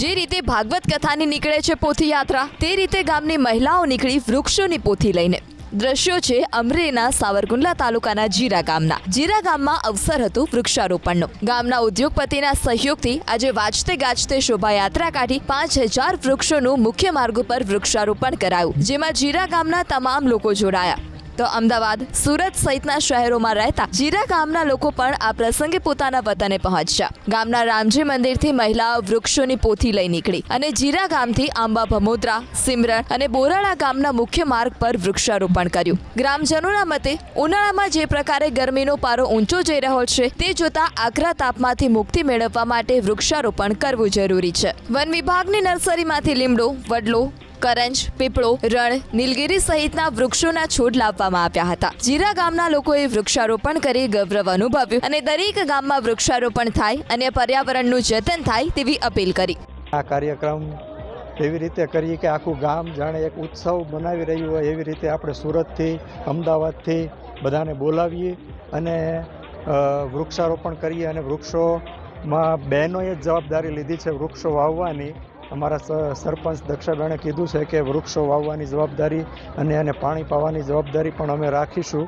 જે રીતે ભાગવત કથાની નીકળે છે પોથી યાત્રા તે રીતે ગામની મહિલાઓ નીકળી વૃક્ષોની પોથી લઈને. દ્રશ્યો છે અમરેના સાવરકુંડલા તાલુકાના જીરા ગામના. જીરા ગામમાં અવસર હતું વૃક્ષારોપણનો. ગામના ઉદ્યોગપતિના સહયોગથી આજે વાજતે ગાજતે શોભાયાત્રા કાઢી પાંચ હજાર વૃક્ષોનું મુખ્ય માર્ગ ઉપર વૃક્ષારોપણ કરાયું, જેમાં જીરા ગામના તમામ લોકો જોડાયા. તો અમદાવાદ, સુરત સહિતના શહેરોમાં રહેતા જીરા ગામના લોકો પણ આ પ્રસંગે પોતાના વતને પહોંચ્યા. ગામના રામજી મંદિરથી મહિલાઓ વૃક્ષોની પોથી લઈ નીકળી અને જીરા ગામથી આંબા, ભમોદરા, સિમરણ અને બોરાળા ગામના મુખ્ય માર્ગ પર વૃક્ષારોપણ કર્યું. ગ્રામજનોના મતે, ઉનાળામાં જે પ્રકારે ગરમીનો પારો ઊંચો જઈ રહ્યો છે, તે જોતા આકરા તાપમાંથી મુક્તિ મેળવવા માટે વૃક્ષારોપણ કરવું જરૂરી છે. વન વિભાગની નર્સરીમાંથી લીમડો, વડલો કરંજ, પીપળો, રણ, નીલગિરી સહિતના વૃક્ષોના છોડ લાવવામાં આવ્યા હતા. જીરા ગામના લોકોએ વૃક્ષારોપણ કરી ગૌરવ અનુભવ્યું અને દરેક ગામમાં વૃક્ષારોપણ થાય અને પર્યાવરણનું જતન થાય તેવી અપીલ કરી. આ કાર્યક્રમ એવી રીતે કરીએ કે આખું ગામ જાણે એક ઉત્સવ બનાવી રહ્યું હોય એવી રીતે આપણે સુરતથી, અમદાવાદથી બધાને બોલાવીએ અને વૃક્ષારોપણ કરીએ અને વૃક્ષોમાં બહેનોએ જ જવાબદારી લીધી છે વૃક્ષો વાવવાની. અમારા સરપંચ દક્ષાબેણે કીધું છે કે વૃક્ષો વાવવાની જવાબદારી અને એને પાણી પાવાની જવાબદારી પણ અમે રાખીશું.